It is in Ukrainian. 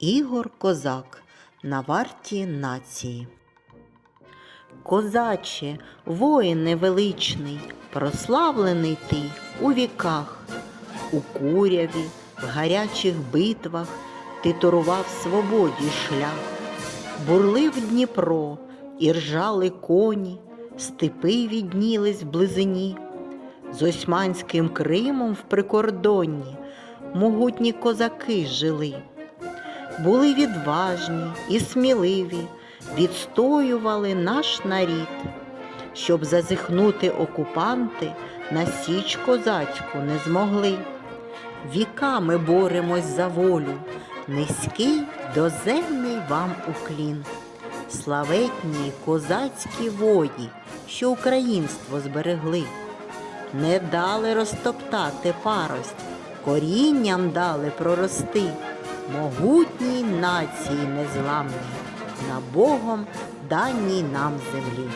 Ігор Козак на варті нації. Козаче, воїне величний, прославлений ти у віках, у куряві, в гарячих битвах ти турував свободі шлях, бурлив Дніпро, і ржали коні, степи віднілись в близині, з Осьманським Кримом в прикордонні могутні козаки жили були відважні і сміливі, відстоювали наш нарід, щоб зазихнути окупанти на січ козацьку не змогли. Віками боремось за волю, низький доземний вам уклін. Славетні козацькі воді, що українство зберегли, не дали розтоптати парость, корінням дали прорости могутній нації незламній, на Богом даній нам землі.